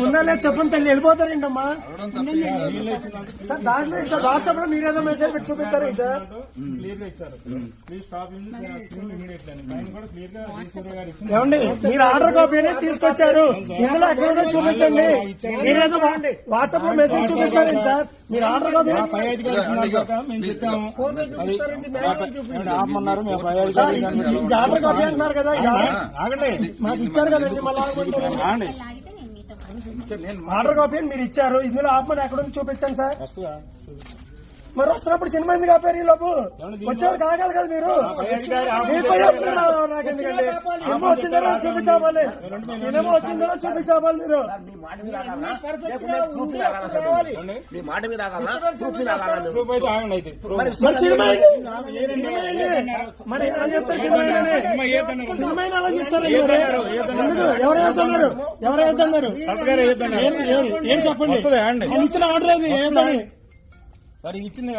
ఉన్నా లేదు చెప్పండి తల్లి వెళ్ళిపోతారేంటమ్మా సార్ దాంట్లో ఏంటి సార్ వాట్సాప్లో మీరేదో మెసేజ్ పెట్టి చూపిస్తారు సార్ ఏమండి మీరు ఆర్డర్ కాపీ అనేది తీసుకొచ్చారు ఇందులో అక్కడ చూపించండి మీరేదో వాట్సాప్లో మెసేజ్ చూపిస్తారేంటి సార్ మీరు ఆర్డర్ కాపీ మా ఆర్డర్ కాపీ అంటున్నారు కదా మాకు ఇచ్చారు కదండి మళ్ళీ ఆగమంటారు. ఆగండి. లాగితే నేను మీతో మాట్లాడతాను. ఆర్డర్ కాపీ అని మీరు ఇచ్చారు. ఇందులో ఆపమని ఎక్కడ ఉంది చూపించండి సార్. మరి వస్తున్నప్పుడు సినిమా ఎందుకు ఆపారు ఈ లోపు? వచ్చేవారు కాగాలి కదా మీరు. నాకెందుకండి? సినిమా వచ్చిన తర్వాత చూపించాలి. సినిమా వచ్చిన తర్వాత చూపించాలి మీరు. మీ మాట మీద మీరు? సినిమా? మరి ఎలా చెప్తారు సినిమా? సినిమా అలా చెప్తారు. ఎవరు ఎవరు ఏదన్నారు ఏం- చెప్పండి? ఇచ్చిన ఆర్డర్ ఏది? ఏంటని సార్ ఇది ఇచ్చింది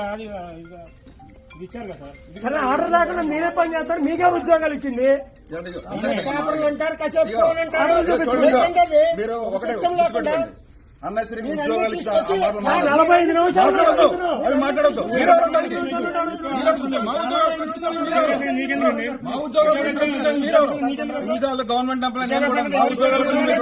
ఇది ఇచ్చారు కదా సార్. సరే ఆర్డర్ లేకుండా మీరే పని చేస్తారు మీకే ఉద్యోగాలు ఇచ్చింది? మీరు ఉద్యోగాలు. నలభై ఐదు నిమిషాలు అవి మాట్లాడొద్దు? మా ఉద్యోగాలు గవర్నమెంట్